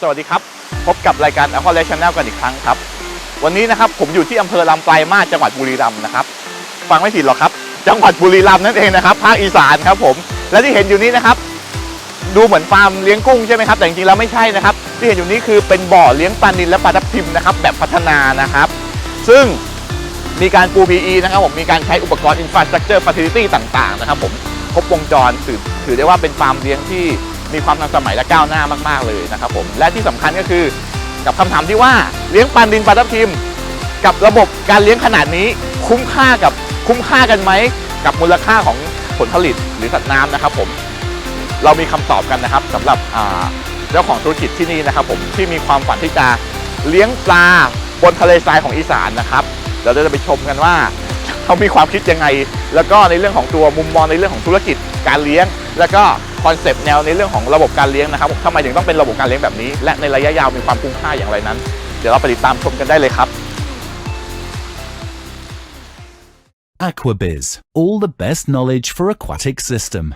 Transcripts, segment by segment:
สวัสดีครับ พบกับรายการ a q u a l e Channel กันอีกครั้งครับ วันนี้นะครับผมอยู่ที่อำเภอลำปลายมาสจังหวัดบุรีรัมย์นะครับ ฟังไม่ผิดหรอกครับ จังหวัดบุรีรัมย์นั่นเองนะครับ ภาคอีสานครับผม และที่เห็นอยู่นี้นะครับ ดูเหมือนฟาร์มเลี้ยงกุ้งใช่ไหมครับ แต่จริงๆแล้วไม่ใช่นะครับ ที่เห็นอยู่นี้คือเป็นบ่อเลี้ยงปลานิลและปลาทับทิมนะครับ แบบพัฒนานะครับ ซึ่งมีการปู PE นะครับผมมีการใช้อุปกรณ์ Infrastructure Facility ต่างๆนะครับผมครบวงจรถือถือได้ว่าเป็นฟาร์มเลี้ยงที่ มีความทันสมัยและก้าวหน้ามากๆเลยนะครับผมและที่สำคัญก็คือกับคำถามที่ว่าเลี้ยงปลานิลปลาทับทิม กับระบบการเลี้ยงขนาดนี้คุ้มค่ากับคุ้มค่ากันไหมกับมูลค่าของผลผลิตหรือสัตว์น้ำนะครับผมเรามีคำตอบกันนะครับสำหรับเจ้าของธุรกิจที่นี่นะครับ ผมที่มีความฝันที่จะเลี้ยงปลาบนทะเลทรายของอีสานนะครับเราจะไปชมกันว่าเขามีความคิดยังไง แล้วก็ในเรื่องของตัวมุมมองในเรื่องของธุรกิจการเลี้ยง แล้วก็ คอนเซปต์แนวในเรื่องของระบบการเลี้ยงนะครับทำไมถึงต้องเป็นระบบการเลี้ยงแบบนี้ และในระยะยาวมีความคุ้มค่าอย่างไรนั้น เดี๋ยวเราไปติดตามชมกันได้เลยครับ Aquabiz, all the best knowledge for aquatic system.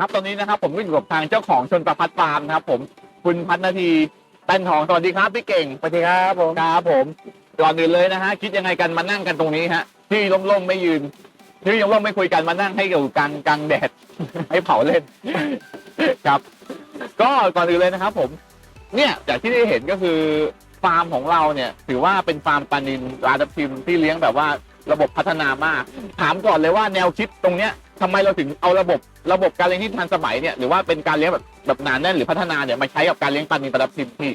ครับตอนนี้นะครับผมก็อยู่กับทางเจ้าของชนประพัดฟาร์มนะครับ ผมคุณพัฒนาทีแป้นทองสวัสดีครับพี่เก่งสวัสดีครับผมครับผมก่อนอื่นเลยนะฮะคิดยังไงกันมานั่งกันตรงนี้ฮะที่ร่มๆไม่ยืนที่ร่มๆไม่คุยกันมานั่งให้อยู่กลางกลางแดดให้เผาเล่นครับ ก็ก่อนอื่นเลยนะครับ ผม เนี่ยจากที่ได้เห็นก็คือฟาร์มของเราเนี่ย ถือว่าเป็นฟาร์มปลานินราดับทิมที่เลี้ยงแบบว่าระบบพัฒนามาก ถามก่อนเลยว่าแนวคิดตรงเนี้ย ทำไมเราถึงเอาระบบระบบการเลี้ยงที่ทันสมัยเนี่ยหรือว่าเป็นการเลี้ยงแบบแบบหนาแน่นหรือพัฒนาเนี่ยมาใช้กับการเลี้ยงปลานินปลาดับทิมพี่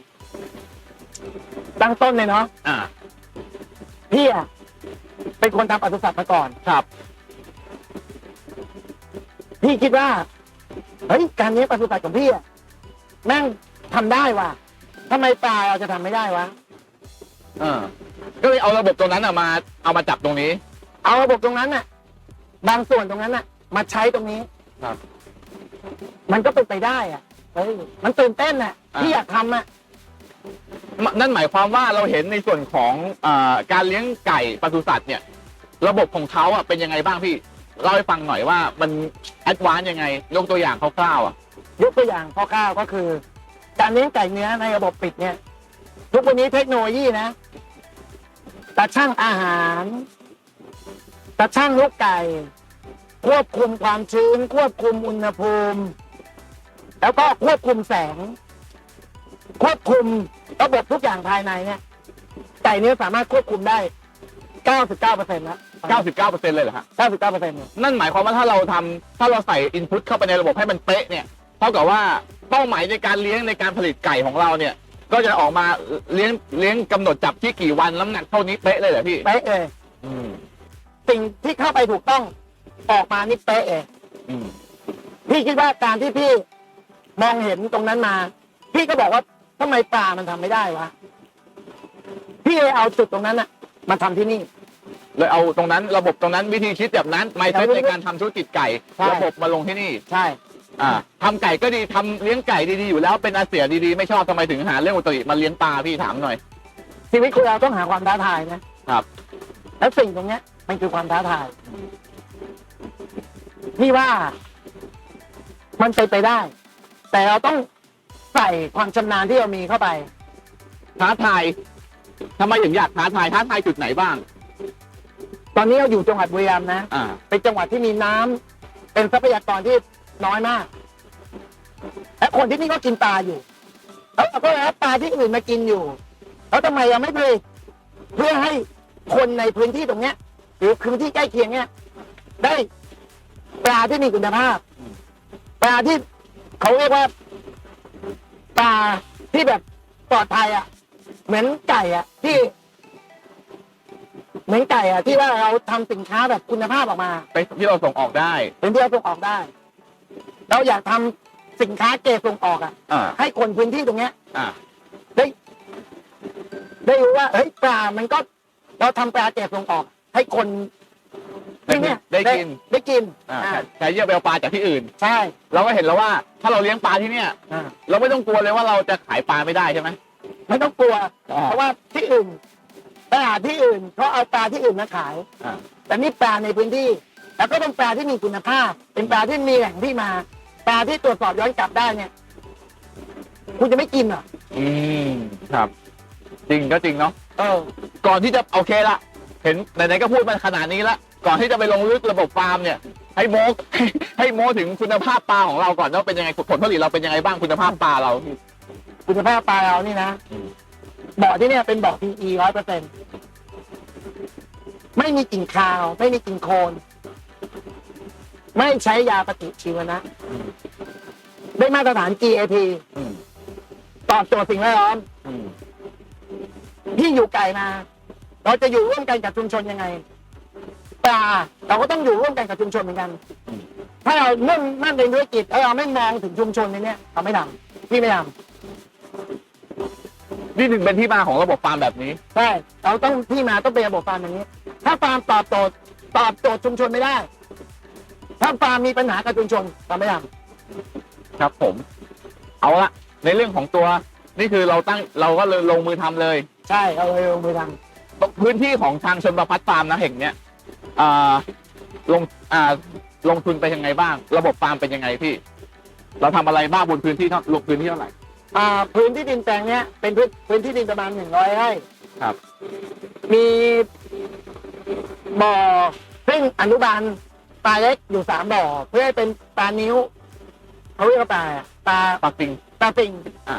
ตั้งต้นเลยเนาะอ่าพี่อะเป็นคนทำปศุสัตว์มาก่อน ครับ พี่คิดว่า เฮ้ย การเลี้ยงปศุสัตว์ของพี่อะแม่งทำได้ว่ะทำไมปลาเราจะทำไม่ได้วะเออก็เลยเอาระบบตรงนั้นอะมาเอามาจับตรงนี้ เอาระบบตรงนั้นน่ะ บางส่วนตรงนั้นน่ะ มาใช้ตรงนี้ ครับ มันก็เป็นไปได้อะเฮ้ยมันตื่นเต้นอะ อ่าพี่อยากทำอะมนั่นหมายความว่าเราเห็นในส่วนของอาการเลี้ยงไก่ปศุสัตว์เนี่ย ระบบของเขาอะเป็นยังไงบ้างพี่เล่าให้ฟังหน่อยว่ามันแอดวานซ์ยังไงยกตัวอย่างคร่าวๆอะยกตัวอย่างคร่าวๆก็คือ การเลี้ยงไก่เนื้อในระบบปิดเนี่ย ทุกวันนี้เทคโนโลยีนะตาช่างอาหารตาช่างลูกไก่ ควบคุมความชื้น ควบคุมอุณหภูมิ แล้วก็ควบคุมแสง ควบคุมระบบทุกอย่างภายในเนี่ยไก่เนื้อสามารถควบคุมได้ 99%แล้ว99%เลยเหรอฮะ 99%เนี่ยนั่นหมายความว่าถ้าเราทำถ้าเราใส่อินพุตเข้าไปในระบบให้มันเป๊ะเนี่ยเท่ากับว่าเป้าหมายในการเลี้ยงในการผลิตไก่ของเราเนี่ย ก็จะออกมาเลี้ยงเลี้ยงกำหนดจับที่กี่วันน้ำหนักเท่านี้เป๊ะเลยเหรอพี่เป๊ะเลย อืม สิ่งที่เข้าไปถูกต้อง ออกมานี่เป๊ะเลยอืมพี่คิดว่าการที่พี่มองเห็นตรงนั้นมา พี่ก็บอกว่าทำไมปลามันทำไม่ได้วะพี่เลยเอาจุดตรงนั้นอะมาทำที่นี่ เลยเอาตรงนั้นระบบตรงนั้นวิธีคิดแบบนั้นไมเซ็ตเอาในการทำธุรกิจไก่ ใช่ ระบบมาลงที่นี่ ใช่ อ่าทำไก่ก็ดีทำเลี้ยงไก่ดีๆอยู่แล้วเป็นอาเสียดีๆไม่ชอบทำไมถึงหาเรื่องอุตริมาเลี้ยงปลาพี่ถามหน่อย ชีวิตคนเราต้องหาความท้าทายนะครับ แล้วสิ่งตรงเนี้ยมันคือความท้าทาย พี่ว่า มันเป็นไปได้ แต่เราต้องใส่ความชำนาญที่เรามีเข้าไป ท้าทายทำไมถึงอยากท้าทายท้าทายจุดไหนบ้าง ตอนนี้เราอยู่จังหวัดบุรีรัมย์นะ อ่า เป็นจังหวัดที่มีน้ำเป็นทรัพยากรที่น้อยมาก และคนที่นี่ก็กินปลาอยู่แล้วเราก็รับปลาที่อื่นมากินอยู่ แล้วทำไมยังไม่ผลิตเพื่อให้คนในพื้นที่ตรงเนี้ย หรือพื้นที่ใกล้เคียงเนี้ยได้ ปลาที่มีคุณภาพ ปลาที่เขาเรียกว่า ปลาที่แบบปลอดภัยอะ เหมือนไก่อะ ที่ เหมือนไก่อะ ที่ว่าเราทำสินค้าแบบคุณภาพออกมา ไปที่เราส่งออกได้ เป็นที่เราส่งออกได้ เราอยากทำสินค้าเกรดส่งออกอะ อ่า ให้คนพื้นที่ตรงเนี้ย อ่า ได้ได้รู้ว่าเฮ้ยปลา มันก็เราทำปลาเกรดส่งออก ให้คน ที่เนี่ยได้กินได้กินอ่าอ่าใช้เยื่อไปเอาปลาจากที่อื่น ใช่ เราก็เห็นแล้วว่าถ้าเราเลี้ยงปลาที่เนี่ย อ่า เราไม่ต้องกลัวเลยว่าเราจะขายปลาไม่ได้ใช่ไหม ไม่ต้องกลัว อ่า เพราะว่าที่อื่นตลาดที่อื่นเขาเอาปลาที่อื่นมาขาย อ่า แต่นี่ปลาในพื้นที่ แล้วก็เป็นปลาที่มีคุณภาพ เป็นปลาที่มีแหล่งที่มา ปลาที่ตรวจสอบย้อนกลับได้เนี่ย คุณจะไม่กินเหรออืมครับ จริงก็จริงเนาะเออ ก่อนที่จะโอเคละเห็นไหนๆก็พูดมาขนาดนี้ละ ก่อนที่จะไปลงลึกระบบฟาร์มเนี่ยให้โมให้โมถึงคุณภาพปลาของเราก่อนว่าเป็นยังไงผลผลิตเราเป็นยังไงบ้างคุณภาพปลาเรา คุณภาพปลาเรานี่นะอืมบ่อที่เนี่ยเป็นบ่อ PE ร้อยเปอร์เซ็นไม่มีกลิ่นคาว ไม่มีกลิ่นโคลนไม่ใช้ยาปฏิชีวนะ ได้มาตรฐาน GAP อืมตอบโจทย์สิ่งแวดล้อมอืมพี่อยู่ไกลมา เราจะอยู่ร่วมกันกับชุมชนยังไง ปลาเราก็ต้องอยู่ร่วมกันกับชุมชนเหมือนกัน ถ้าเรามุ่งมั่นในธุรกิจแล้วเราไม่มองถึงชุมชนในเนี้ยเราไม่ทำพี่ไม่ทนี่ถึงเป็นที่มาของระบบฟาร์มแบบนี้ำใช่เราต้องที่มาต้องเป็นระบบฟาร์มอย่างนี้ ถ้าฟาร์มตอบโจทย์ตอบโจทย์ชุมชนไม่ได้ ถ้าฟาร์มมีปัญหากับชุมชนเราไม่ทครับผม เอาละในเรื่องของตัว นี่คือเราตั้งเราก็เลยลงมือทำเลยำใช่เราเลยลงมือทพื้นที่ของทางชนประพัฒน์ฟาร์มนะแห่งเนี้ย อ่าลงอ่าลงทุนไปยังไงบ้าง ระบบฟาร์มเป็นยังไงพี่ เราทำอะไรบ้างบนพื้นที่เท่าลงพื้นที่เท่าไหร่ำอ่าพื้นที่ดินแปลงเนี้ยเป็นพื้นพื้นที่ดินประมาณหนึ่งร้อยไร่ครับ มีบ่อซึ่งอนุบาลปลาเล็กอยู่สามบ่อ เพื่อให้เป็นปลานิ้วเขาเรียกว่าปลาปลาปักติงปลาปิงอ่า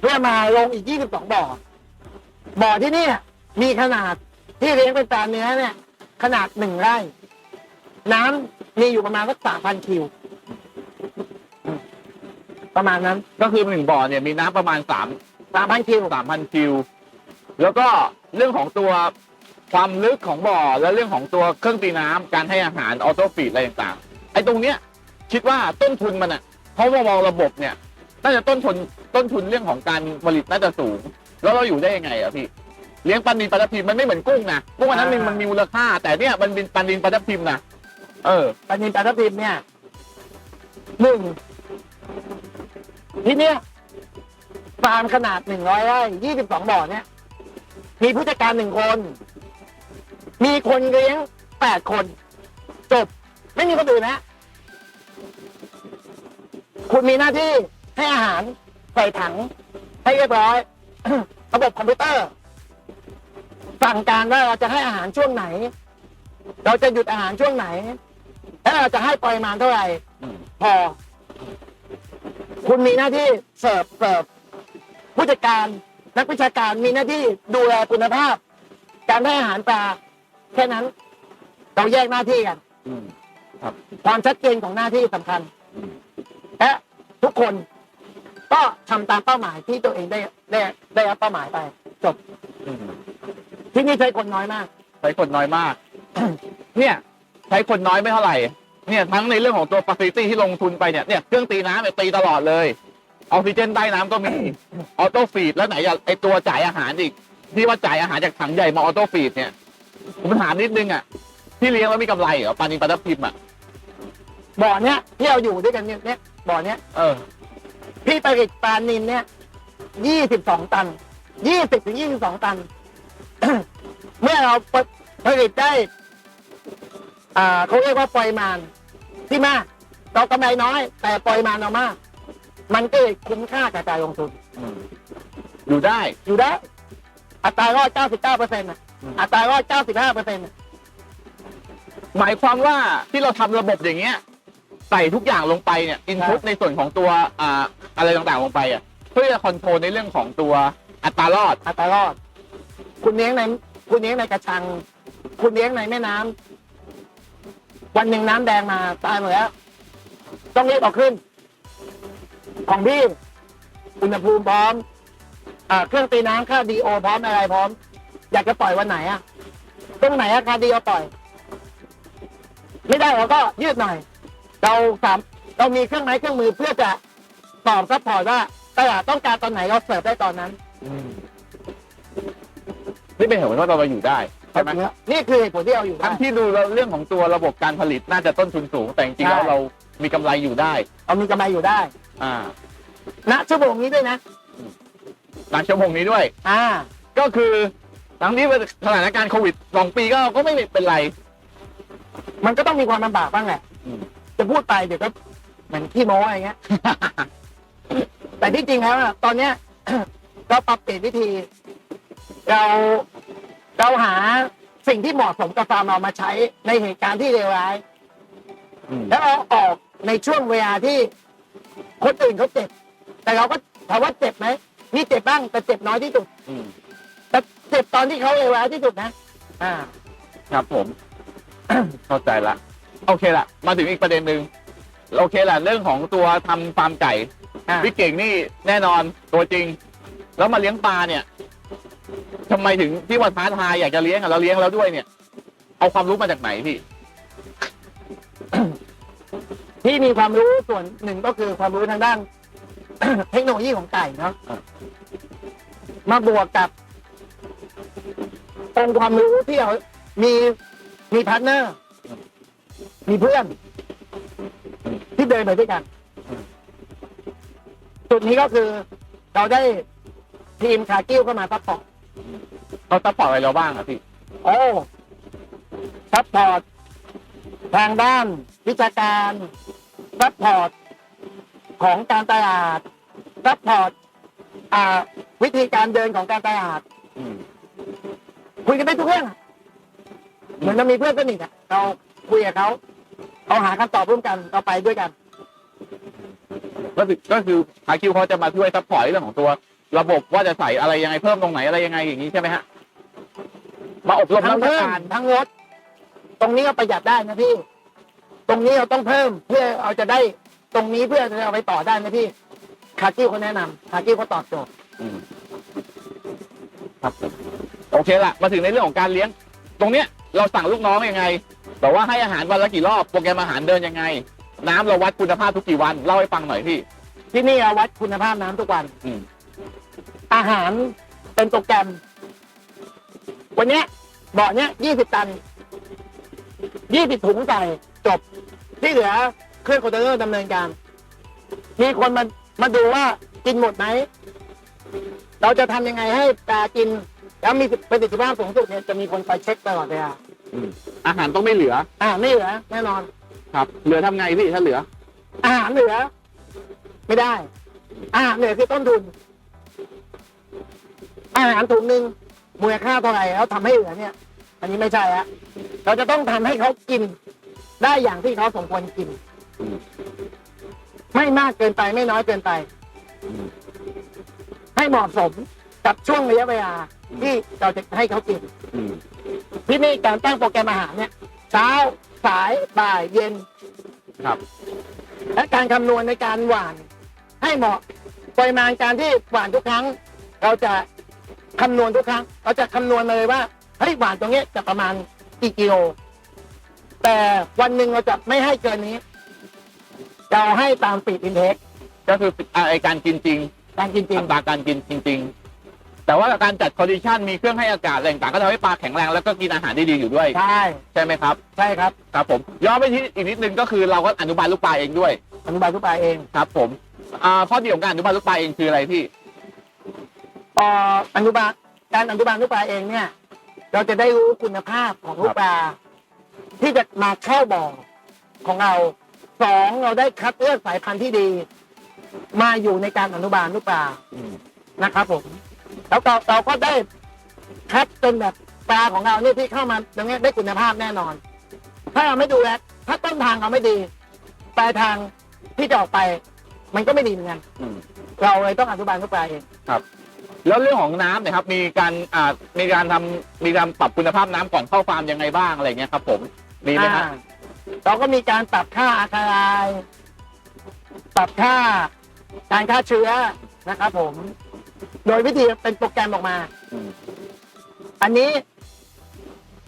เพื่อมาลงอีกยี่สิบสองบ่อบ่อที่เนี่ยมีขนาดที่เลี้ยงเป็นปลาเนื้อเนี่ย ขนาดหนึ่งไร่ น้ำมีอยู่ประมาณสักสามพันคิวอืมประมาณนั้นก็คือหนึ่งบ่อเนี่ยมีน้ำประมาณสามสามพันคิวสามพันคิว แล้วก็เรื่องของตัวความลึกของบ่อและเรื่องของตัวเครื่องตีน้ำการให้อาหารออโต้ฟีดอะไรต่างๆไอ้ตรงเนี้ยคิดว่าต้นทุนมันอะเพราะว่ามองระบบเนี่ย น่าจะต้นทุนต้นทุนเรื่องของการผลิตน่าจะสูง แล้วเราอยู่ได้ยังไงอะพี่ เลี้ยงปลานินปลาทับทิมมันไม่เหมือนกุ้งนะกุ้งอันนั้นมันมันมีมูลค่า แต่เนี่ยมันเป็นปลานินปลาทับทิมนะเออ ปลานินปลาทับทิมเนี่ยหนึ่งที่เนี้ยฟาร์มขนาดหนึ่งร้อยไร่ยี่สิบสองบ่อเนี่ย มีผู้จัดการหนึ่งคน มีคนเลี้ยงแปดคน จบ ไม่มีคนอื่นนะ คุณมีหน้าที่ให้อาหารใส่ถัง ให้เรียบร้อย ระบบคอมพิวเตอร์ สั่งการว่าเราจะให้อาหารช่วงไหน เราจะหยุดอาหารช่วงไหน แล้วเราจะให้ปริมาณเท่าไหร่อืมพอ คุณมีหน้าที่เสิร์ฟเสิร์ฟผู้จัดการนักวิชาการมีหน้าที่ดูแลคุณภาพ การให้อาหารปลาแค่นั้น เราแยกหน้าที่กันอืมความชัดเจนของหน้าที่สำคัญและทุกคนก็ทำตามเป้าหมายที่ตัวเองได้ได้ได้รับเป้าหมายไป จบอืม ที่นี่ใช้คนน้อยมาก ใช้คนน้อยมาก เนี่ย ใช้คนน้อยไม่เท่าไหร่ เนี่ยทั้งในเรื่องของตัวฟ a ซิลิตี้ที่ลงทุนไปเนี่ยเนี่ยเครื่องตีน้ำเนี่ยตีตลอดเลยออกซิเจนใต้น้ำก็มีออโต้ฟีดแล้วไหนอะไอตัวจ่ายอาหารอีก ที่ว่าจ่ายอาหารจากถังใหญ่มาออโต้ฟีดเนี่ย ผมถามนิดนึงอะที่เลี้ยงแล้วมีกำไรเหรอปลานินปลาทับทิมอะบ่อเนี้ยที่เราอยู่ด้วยกันเนี่ยเนี่ยบ่อเนี้ยเออ พี่ผลิตปลานินเนี่ยยี่สิบสองตันยี่สิบถึงยี่สิบสองตัน เมื่อเราผลิตได้อ่าเขาเรียกว่าปริมาณที่มากเรากำไรน้อย แต่ปริมาณเรามาก มันก็เลยคุ้มค่ากับการลงทุนอยู่ได้ อยู่ได้ อัตรารอด99เปอร์เซ็นต์อัตรารอด95เปอร์เซ็นต์หมายความว่าที่เราทำระบบอย่างเงี้ย ใส่ทุกอย่างลงไปเนี่ยอินพุตในส่วนของตัวอ่าอะไรต่างๆลงไปอะ เพื่อจะคอนโทรลในเรื่องของตัวอัตรารอด อัตรารอด คุณเลี้ยงในคุณเลี้ยงในกระชัง คุณเลี้ยงในแม่น้ำวันหนึ่งน้ำแดงมาตายหมดแล้ว ต้องรีบเอาขึ้น ของพี่อุณหภูมิพร้อมอ่าเครื่องตีน้ำค่าดีโอพร้อมอะไรพร้อม อยากจะปล่อยวันไหนอะตรงไหนอะค่าดีโอปล่อย ไม่ได้เราก็ยืดหน่อย เราสามเรามีเครื่องไม้เครื่องมือเพื่อจะตอบซัพพอร์ตว่าตลาดต้องการตอนไหนเราเสิร์ฟได้ตอนนั้น นี่เป็นเหตุผลว่าเรามาอยู่ได้ช่ไหมนี่คือเหตุผลที่เราอยู่ได้ทั้งที่ดูแล้วเรื่องของตัวระบบการผลิตน่าจะต้นทุนสูง แต่จริงๆแล้วใช่เรามีกำไรอยู่ได้เรามีกำไรอยู่ได้ อ่า ณชั่วโมงนี้ด้วยนะหลังชั่วโมงนี้ด้วย อ่า ก็คือทั้งที่สถานการณ์โควิดสองปีก็ก็ไม่เป็นไร มันก็ต้องมีความลำบากบ้างแหละอืมจะพูดไปเดี๋ยวก็เหมือนขี้โม้อะไรเงี้ย แต่ที่จริงแล้วอะตอนเนี้ยเราปรับเปลี่ยนวิธี เราเราหาสิ่งที่เหมาะสมกับฟาร์มเรามาใช้ในเหตุการณ์ที่เลวร้าย อืมแล้วเราออกในช่วงเวลาที่คนอื่นเขาเจ็บ แต่เราก็ถามว่าเจ็บไหมมีเจ็บบ้างแต่เจ็บน้อยที่สุด อืมแต่เจ็บตอนที่เขาเลวร้ายที่สุดนะ อ่า ครับผม เข้าใจละ โอเคละมาถึงอีกประเด็นหนึ่งโอเคละเรื่องของตัวทำฟาร์มไก่อ่า พี่เก่งนี่แน่นอนตัวจริง แล้วมาเลี้ยงปลาเนี่ย ทำไมถึงที่ว่าท้าทายอยากจะเลี้ยงอะเราเลี้ยงแล้วด้วยเนี่ย เอาความรู้มาจากไหนพี่ ที่มีความรู้ส่วนหนึ่งก็คือความรู้ทางด้าน เทคโนโลยีของไก่เนาะอ่ามาบวกกับองค์ความรู้ที่เรามีมีพาร์ทเนอร์ มีเพื่อน ที่เดินไปด้วยกัน จุดนี้ก็คือเราได้ทีมคากิ้วเข้ามาซัพพอร์ต เขาซัพพอร์ตอะไรเราบ้างอะพี่ โอ้ซัพพอร์ตทางด้านวิชาการซัพพอร์ตของการตลาดซัพพอร์ตอ่า วิธีการเดินของการตลาด อืม คุยกันได้ทุกเรื่องอะเหมือนเรามีเพื่อนสนิทอะเราคุยกับเขาเราหาคำตอบร่วมกันเราไปด้วยกัน ก็คือก็คือฮาคิวเขาจะมาช่วยซัพพอร์ตเรื่องของตัว ระบบว่าจะใส่อะไรยังไงเพิ่มตรงไหนอะไรยังไงอย่างนี้ใช่ไหมฮะมาอบรมทั้นังกวิเพิ่ชามการทั้งลดตรงนี้ก็ประหยัดได้นะพี่ ตรงนี้เราต้องเพิ่มเพื่อเอาจะได้ตรงนี้เพื่อจะเอาไปต่อได้นะพี่คากิ้วเขาแนะนำคากิ้วเขาตอบโจทย์อืมครับผมโอเคละมาถึงในเรื่องของการเลี้ยง ตรงเนี้ยเราสั่งลูกน้องยังไงแบบว่าให้อาหารวันละกี่รอบโปรแกรมอาหารเดินยังไง น้ำเราวัดคุณภาพทุกกี่วันเล่าให้ฟังหน่อยพี่ที่นี่เราวัดคุณภาพน้ำทุกวัน อืมอาหารเป็นโปรแกรม วันเนี้ยเบาะเนี้ยยี่สิบตันยี่สิบถุงใส่จบ ที่เหลือเครื่องคอนเทนเนอร์ดำเนินการ มีคนมามาดูว่ากินหมดไหม เราจะทำยังไงให้ปลากิน แล้วมีประสิทธิภาพสูงสุดเนี่ยจะมีคนไปเช็คตลอดเวลาอืมอาหารต้องไม่เหลืออ่าไม่เหลือแน่นอน ครับ เหลือทำไงพี่ถ้าเหลือ อาหารเหลือ ไม่ได้อาหารเหลือคือต้นทุน อาหารถุงหนึ่งมูลค่าเท่าไหร่แล้วทำให้เหลือเนี่ย อันนี้ไม่ใช่ฮะเราจะต้องทำให้เขากิน ได้อย่างที่เขาสมควรกิน อืม ไม่มากเกินไปไม่น้อยเกินไป อืม ให้เหมาะสมกับช่วงระยะเวลาที่เราจะให้เขากิน อืม ที่นี่การตั้งโปรแกรมอาหารเนี่ย เช้าสายบ่ายเย็น ครับ และการคำนวณในการหว่านให้เหมาะปริมาณการที่หว่านทุกครั้ง เราจะ คำนวณทุกครั้งเราจะคำนวณมาเลยว่าเฮ้ยหว่านตรงเนี้ยจะประมาณกี่กิโลแต่วันหนึ่งเราจะไม่ให้เกินนี้เราให้ตามปีดอินเทคก็คืออ่าไอการกินจริงการกินจริงอัตราการกินจริง ๆ แต่ว่าการจัดคอนดิชันมีเครื่องให้อากาศอะไรต่างๆก็ทำให้ปลาแข็งแรงแล้วก็กินอาหารได้ดีอยู่ด้วยใช่ใช่ไหมครับ ใช่ครับครับผมย้อนไปที่อีกนิดนึงก็คือเราก็อนุบาลลูกปลาเองด้วยอนุบาลทุกปลายเองครับ ผมอ่าข้อดีของการอนุบาลลูกปลาเองคืออะไรพี่ พออนุบาลการอนุบาลลูกปลาเองเนี่ย เราจะได้รู้คุณภาพของลูกปลาที่จะมาเข้าบ่อของเราสองเราได้คัดเลือกสายพันธุ์ที่ดี มาอยู่ในการอนุบาลลูกปลาอืมนะครับผม แล้วก็เราก็ได้คัดจนแบบปลาของเราเนี่ยที่เข้ามาตรงเนี้ยได้คุณภาพแน่นอน ถ้าเราไม่ดูแลถ้าต้นทางเราไม่ดีปลายทางที่จะออกไป มันก็ไม่ดีเหมือนกันอืมเราเลยต้องอนุบาลลูกปลาเอง แล้วเรื่องของน้ำเนะครับมีการอ่ามีการทำมีการปรับคุณภาพน้ำก่อนเข้าฟาร์มยังไงบ้างอะไรเงี้ยครับ ผมมีไหมฮะอ่าเราก็มีการปรับค่าอาคารายปรับค่าการฆ่าเชื้อนะครับผม โดยวิธีเป็นโปรแกรมออกมา อืมอันนี้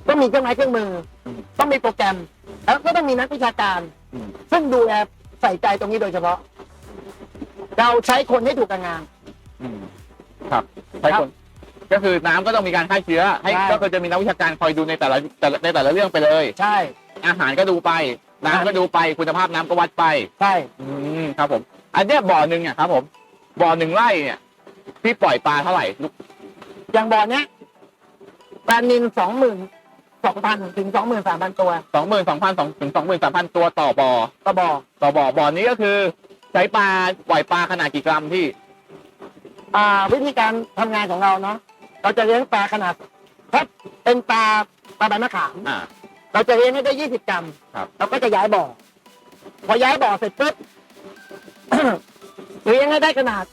ต้องมีเครื่องไม้เครื่องมืออมต้องมีโปรแกรม แล้วก็ต้องมีนักวิชาการ อืม ซึ่งดูแลใส่ใจตรงนี้โดยเฉพาะ เราใช้คนให้ถูกกับงาน อืม ครับใช่คน ก็คือน้ำก็ต้องมีการฆ่าเชื้อ ให้ใช่ ก็คือจะมีนักวิชาการคอยดูในแต่ละแต่ละในแต่ละเรื่องไปเลย ใช่ อาหารก็ดูไป น้ำก็ดูไปคุณภาพน้ำก็วัดไป ใช่ อืมครับผม อันเนี้ยบ่อหนึ่งอะครับผม บ่อหนึ่งไร่เนี่ยพี่ปล่อยปลาเท่าไหร่ลูกอย่างบ่อเนี้ยปลานินสองหมื่นสองพันถึงสองหมื่นสามพันตัวสองหมื่นสองพันสองถึงสองหมื่นสามพันตัวต่อบ่อ ต่อบ่อต่อบ่อบ่อนี้ก็คือ ใช้ปลาปล่อยปลาขนาดกี่กรัมพี่ อ่าวิธีการทำงานของเราเนาะเราจะเลี้ยงปลาขนาดถ้าเป็นปลาปลาใบมะขามอ่า เราจะเลี้ยงให้ได้ยี่สิบกรัมครับ เราก็จะย้ายบ่อ พอย้ายบ่อเสร็จปุ๊บ เลี้ยงให้ได้ขนาด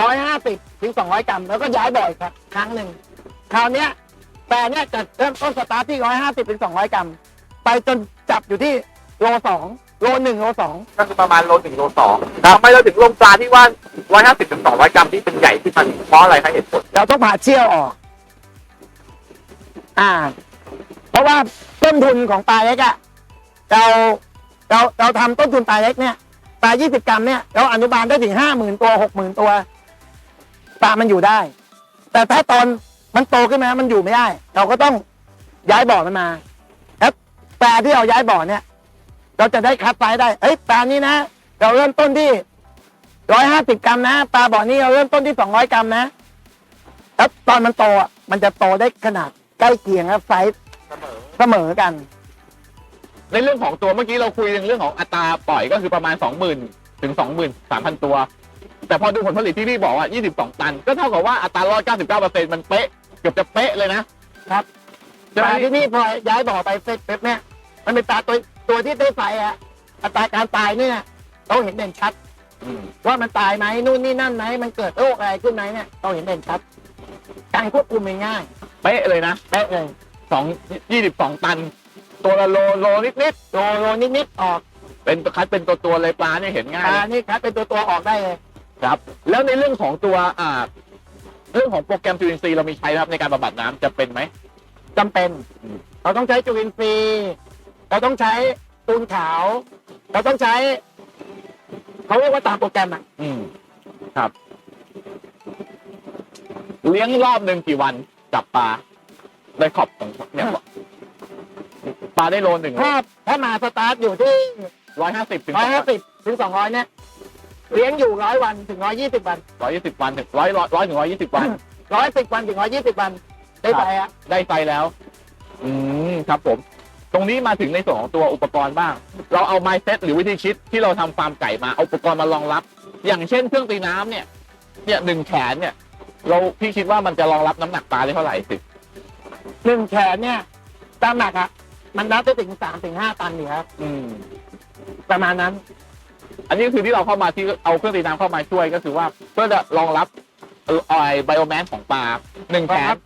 ร้อยห้าสิบถึงสองร้อยกรัมแล้วก็ย้ายบ่ออีกครับ ครั้งหนึ่งคราวเนี้ยแปรเนี้ยจะเริ่มต้นสตาร์ทที่ร้อยห้าสิบถึงสองร้อยกรัมไปจนจับอยู่ที่โลสอง โลหนึ่งโลสองก็คือประมาณโลถึงโลสองทำไมเราถึงลงปลาที่ว่าร้อยห้าสิบถึงสองร้อยกรัมที่เป็นใหญ่ที่มันเพราะอะไรคะเหตุผลเราต้องผ่าเชี่ยวออก อ่า เพราะว่าต้นทุนของปลาเล็กอะเราเราเราทำต้นทุนปลาเล็กเนี่ยปลา20กรัมเนี่ยเราอนุบาลได้ถึงห้าหมื่นตัวหกหมื่นตัวปลามันอยู่ได้ แต่ถ้าตอนมันโตขึ้นมา มันอยู่ไม่ได้ เราก็ต้องย้ายบ่อมันมาแล้วปลาที่เราย้ายบ่อเนี่ย เราจะได้คัดไซส์ได้ เอ้ยปลานี้นะ เราเริ่มต้นที่ร้อยห้าสิบกรัมนะปลาบ่อนี้เราเริ่มต้นที่สองร้อยกรัมนะแล้วตอนมันโตอะมันจะโตได้ขนาดใกล้เคียงและไซส์เสมอกัน ในเรื่องของตัวเมื่อกี้เราคุยเรื่องของอัตราปล่อยก็คือประมาณสองหมื่นถึงสองหมื่นสามพันตัว แต่พอดูผลผลิตที่พี่บอกว่ายี่สิบสองตัน ก็เท่ากับว่าอัตรารอดเก้าสิบเก้าเปอร์เซ็นต์มันเป๊ะ เกือบจะเป๊ะเลยนะครับใช่ปไหมลาที่นี่พอย้ายบ่อไปเสร็จปุ๊บเนี่ยมันเป็นปลาตัว ตัวที่ได้ไฟอะอัตราการตายเนี่ยเราเห็นเด่นชัด อืมว่ามันตายไหมนู่นนี่นั่นไหมมันเกิดโรคอะไรขึ้นไหมเนี่ยเราเห็นเด่นชัด การควบคุมมันง่ายเป๊ะเลยนะแป๊ะเลยสองยี่สิบสองตัน ตัวละโลโลนิดนิดโลโลนิดๆออกๆเป็นคัดเป็นตัวตัวๆเลยปลาเนี่ยเห็นง่าปยลานี่คัดเป็นตัวตัวๆออกได้เลยครับ แล้วในเรื่องของตัวอ่า เรื่องของโปรแกรมจุลินทรีย์เรามีใช้ไหมครับในการบำบัดน้ำจะเป็นไหม จำเป็น อืม เราต้องใช้จุลินทรีย์ เราต้องใช้ตูนขาว เราต้องใช้เขาเรียกว่าตามโปรแกรมอะ อืม ครับ เลี้ยงรอบหนึ่งกี่วันจับปลาได้ขอบของเนี่ยปลาได้โลหนึ่งถ้าถ้ามาสตาร์ทอยู่ที่ร้อยห้าสิบถึงร้อยห้าสิบถึงสองร้อยเนี่ยเลี้ยงอยู่ร้อยวันถึงร้อยยี่สิบวันร้อยยี่สิบวันถึงร้อยร้อยถึงร้อยยี่สิบวัน ร้อยสิบวันถึงร้อยยี่สิบวัน ได้ไปอะ ได้ไฟแล้ว อืม ครับผม ตรงนี้มาถึงในส่วนของตัวอุปกรณ์บ้าง เราเอาไมเซ็ตหรือวิธีคิดที่เราทำฟาร์มไก่มาเอาอุปกรณ์มารองรับ อย่างเช่นเครื่องตีน้ำเนี่ย เนี่ยหนึ่งแขนเนี่ย เราพี่คิดว่ามันจะรองรับน้ำหนักปลาได้เท่าไหร่สิหนึ่งแขนเนี่ยตามหนักอะมันนับได้ถึงสามถึงห้าตันอยู่ครับอืม ประมาณนั้น อันนี้ก็คือที่เราเข้ามาที่เอาเครื่องตีน้ำเข้ามาช่วยก็คือว่าเพื่อจะรองรับเออไอไบโอแมนของปลาหนึ่งแขครันบ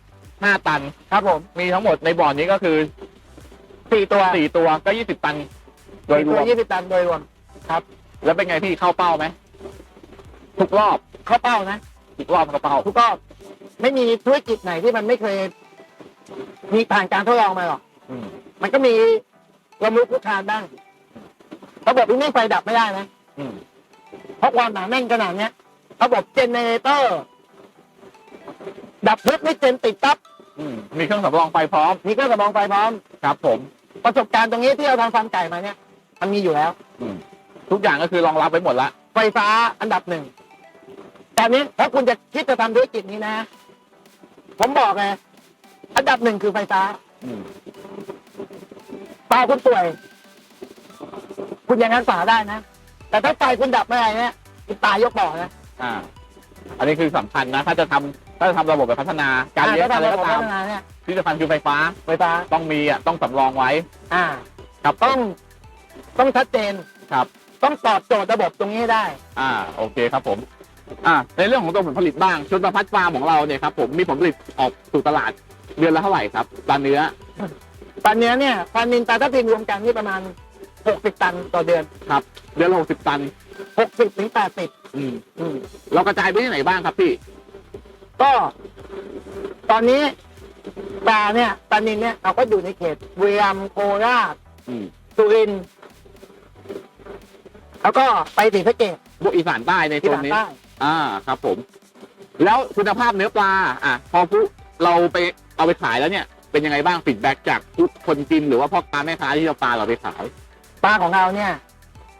ห้าตัน ครับผม มีทั้งหมดในบ่อนี้ก็คือ สี่ตัวสี่ตัวก็ยี่สิบตัน โดยรตัววมยี่สิบตันโดยรวมแล้วเป็นไงพี่เข้าเป้าไหมทุกรอบเข้าเป้านะทุกรอบเข้าเป้าทุกรอบไม่มีธุรกิจไหนที่มันไม่เคย มีผ่านการทดลองมาหรอกอืมมันก็มีลมลุกคลุกคลานบ้างระบบที่ไม่ไฟดับไม่ได้นะอืมเพราะความหนาแน่นขนาดเนี้ยระบบเจเนเรเตอร์ ดับปุ๊บไม่เจนติดปั๊บอืมมีเครื่องสำรองไฟพร้อม มีเครื่องสำรองไฟพร้อม ครับผมประสบการณ์ตรงนี้ที่เราทำฟาร์มไก่มาเนี่ยมันมีอยู่แล้ว อืมทุกอย่างก็คือรองรับไว้หมดละไฟฟ้าอันดับหนึ่งแต่นี้ถ้าคุณจะคิดจะทำธุรกิจนี้นะ ผมบอกเลยอันดับหนึ่งคือไฟฟ้าอืมปลาคุณป่วย คุณยังรักษาได้นะ แต่ถ้าไฟคุณดับเมื่อไหร่เนี่ยคุณตายยกบ่อนะ อ่า อันนี้คือสำคัญนะ ถ้าจะทำ ถ้าจะทำระบบแบบพัฒนาการเลี้ยงถ้าอะไรทำระก็บบตามพัฒนาเนี่ยที่สำคัญคือไฟฟ้าไฟฟ้าต้องมีอะต้องสำรองไว้ อ่าครับต้องต้องชัดเจนครับ ต้องตอบโจทย์ระบบตรงนี้ให้ได้ อ่าโอเคครับผมอ่าในเรื่องของตัวผลผลิตบ้างชุดประพัดฟาร์มของเราเนี่ยครับผมมีผลผลิตออกสู่ตลาดเดือนละเท่าไหร่ครับปลาเนื้อปลาเนื้อเนี่ยปลานินปลาทับทิมรวมกันนี่ประมาณหกสิบตันต่อเดือนครับ เดือนละหกสิบตันหกสิบถึงแปดสิบอืมเรากระจายไปที่ไหนบ้างครับพี่ ก็ตอนนี้ปลาเนี่ยปลานินเนี่ยเราก็อยู่ในเขตบุรีรัมย์โคราชอืมสุรินทร์แล้วก็ไปศรีสะเกษพวกอีสานใต้ในโซที่นหลังนี้ ใต้อ่าครับผม แล้วคุณภาพเนื้อปลา อะ พอผู้เราไปเอาไปขายแล้วเนี่ย เป็นยังไงบ้างฟีดแบ็กจากทุกคนกินหรือว่าพ่อค้าแม่ค้าที่เราปลาเราไปขาย ปลาของเราเนี่ย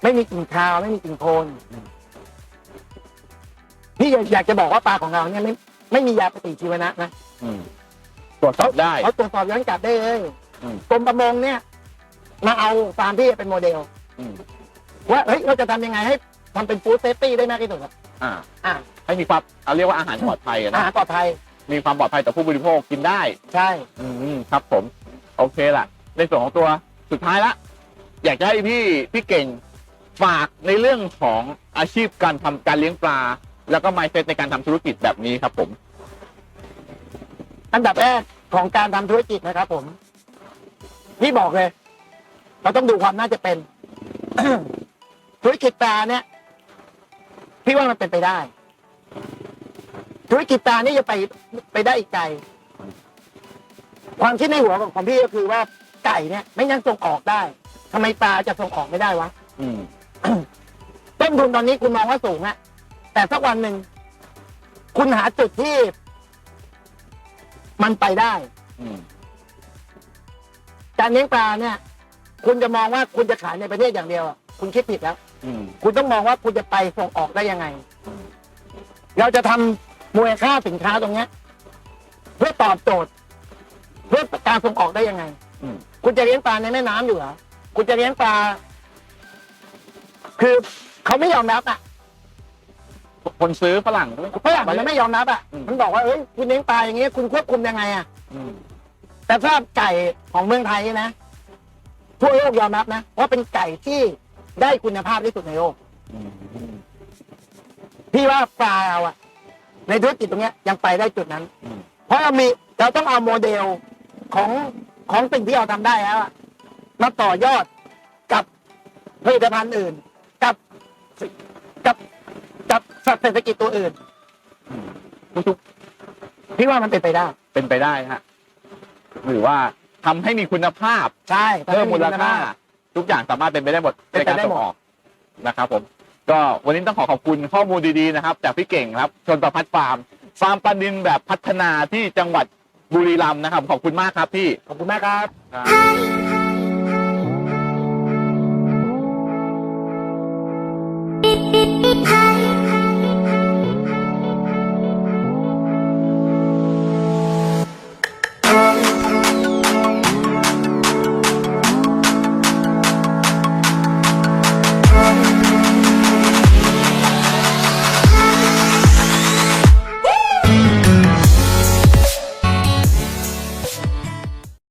ไม่มีกลิ่นคาวไม่มีกลิ่นโคลนพี่อยากจะบอกว่าปลาของเราเนี่ยไม่ ไม่มียาปฏิชีวนะนะอืมตรวจสอบได้ เขาตรวจสอบย้อนกลับได้เลยอืม กรมประมงเนี่ย มาเอาฟาร์มพี่เป็นโมเดล อืมว่าเฮ้ยเราจะทำยังไงให้ทำเป็นฟู้ดเซฟตี้ได้มากที่สุดครับอ่า อ่าให้มีความเอาเรียกว่าอาหารปลอดภัยอะอานะ หารปลอดภัยมีความปลอดภัยต่อผู้บริโภคกินได้ ใช่ อืมครับผม โอเคล่ะ ในส่วนของตัวสุดท้ายละ อยากจะให้พี่พี่เก่งฝากในเรื่องของอาชีพการทำการเลี้ยงปลา แล้วก็ mindset ในการทำธุรกิจแบบนี้ครับ ผม อันดับแรกของการทำธุรกิจนะครับ ผมพี่บอกเลย เราต้องดูความน่าจะเป็น ธุรกิจปลาเนี่ย พี่ว่ามันเป็นไปได้ ธุรกิจปลานี่จะไปไปได้อีกไกลความคิดในหัวของของพี่ก็คือว่าไก่เนี่ย ไม่ยังส่งออกได้ทำไมปลาจะส่งออกไม่ได้วะอืมต้นทุนตอนนี้คุณมองว่าสูงอะ แต่สักวันหนึ่ง คุณหาจุดที่ มันไปได้อืมการเลี้ยงปลาเนี่ย คุณจะมองว่าคุณจะขายในประเทศอย่างเดียวอะคุณคิดผิดแล้ว อืมคุณต้องมองว่าคุณจะไปส่งออกได้ยังไง เราจะทำมูลค่าสินค้าตรงเนี้ย เพื่อตอบโจทย์ เพื่อการส่งออกได้ยังไง อืมคุณจะเลี้ยงปลาในแม่น้ำอยู่เหรอ คุณจะเลี้ยงปลา คือเขาไม่ยอมรับอะ คนซื้อฝรั่งฝรั่งมันไม่ยอมรับอะอืมมันบอกว่าเอ้ยคุณเลี้ยงปลาอย่างเงี้ยคุณควบคุมยังไงอะอืมแต่ถ้าไก่ของเมืองไทยนะทั่วโลกยอมรับนะว่าเป็นไก่ที่ได้คุณภาพที่สุดในโลกอืมพี่ว่าปลาเราอะในธุรกิจตรงเนี้ยยังไปได้จุดนั้นอืมเพราะเรามีเราต้องเอาโมเดลของของสิ่งที่เราทำได้แล้วอะมาต่อยอดกับผลิตภัณฑ์อื่น กับกับ กับสัตว์เศรษฐกิจตัวอื่นอืมทุกพี่ว่ามันเป็นไปได้ๆเป็นไปได้ฮะหรือว่าทำให้มีคุณภาพ ใช่เพิ่มมูลค่า ทุกอย่างสามารถเป็นไปได้หมดเป็นในไปการได้ส่หมงดออกนะครับผมก็วันนี้ต้องขอขอบคุณข้อมูลดีๆนะครับ จากพี่เก่งครับ ชนประพัฒน์ฟาร์มฟาร์มปลานินแบบพัฒนาที่จังหวัดบุรีรัมย์นะครับ ขอบคุณมากครับพี่ ขอบคุณมากครับครับ Hey,